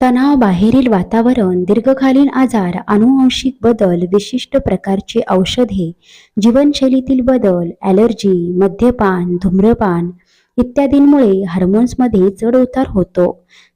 तणाव बाहेरील वातावरण दीर्घकालीन आजार अनुवांशिक बदल विशिष्ट प्रकारची औषधे जीवनशैलीतील बदल ॲलर्जी मद्यपान धूम्रपान इत्यादींमुळे हार्मोन्समध्ये चढउतार होतो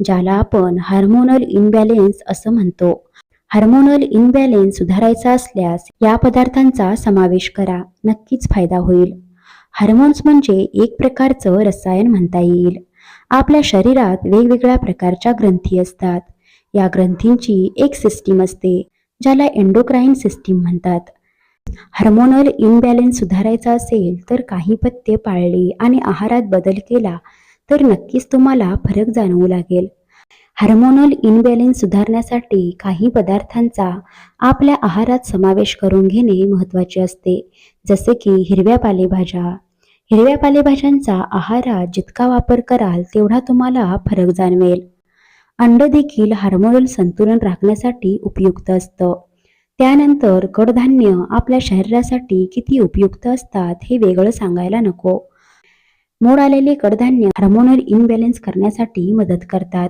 ज्याला आपण हार्मोनल इनबॅलेन्स असं म्हणतो. हार्मोनल इनबॅलेन्स सुधारायचा असल्यास या पदार्थांचा समावेश करा नक्कीच फायदा होईल. हार्मोन्स म्हणजे एक प्रकारचं रसायन म्हणता येईल. आपल्या शरीरात वेगवेगळ्या प्रकारच्या ग्रंथी असतात. या ग्रंथींची एक सिस्टीम असते ज्याला एंडोक्राईन सिस्टीम म्हणतात. हार्मोनल इनबॅलेन्स सुधारायचा असेल तर काही पथ्ये पाळले आणि आहारात बदल केला तर नक्कीच तुम्हाला फरक जाणवू लागेल. हार्मोनल इनबॅलेन्स सुधारण्यासाठी काही पदार्थांचा आपल्या आहारात समावेश करून घेणे महत्त्वाचे असते जसे की हिरव्या पालेभाज्या हिरव्या पालेभाज्यांचा आहारात जितका वापर कराल तेवढा तुम्हाला फरक जाणवेल. अंड देखील हार्मोनल संतुलन राखण्यासाठी उपयुक्त असतं. त्यानंतर कडधान्य आपल्या शरीरासाठी किती उपयुक्त असतात हे वेगळं सांगायला नको. मोड आलेले कडधान्य हार्मोनल इनबॅलेन्स करण्यासाठी मदत करतात.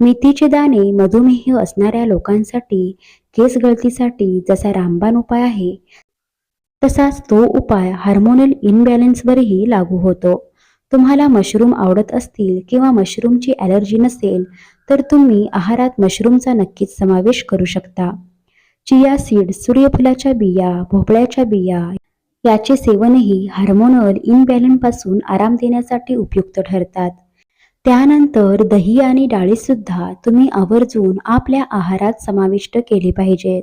मेथीचे दाणे मधुमेह असणाऱ्या लोकांसाठी केस गळतीसाठी जसा रामबाण उपाय आहे तसाच तो उपाय हार्मोनल इनबॅलन्सवरही लागू होतो. तुम्हाला मशरूम आवडत असतील किंवा मशरूमची ॲलर्जी नसेल तर तुम्ही आहारात मशरूमचा नक्कीच समावेश करू शकता. चिया सीड सूर्यफुलाच्या बिया भोपळ्याच्या बिया याचे सेवनही हार्मोनल इनबॅलन्सपासून आराम देण्यासाठी उपयुक्त ठरतात. त्यानंतर दही आणि डाळीसुद्धा तुम्ही आवर्जून आपल्या आहारात समाविष्ट केले पाहिजेत.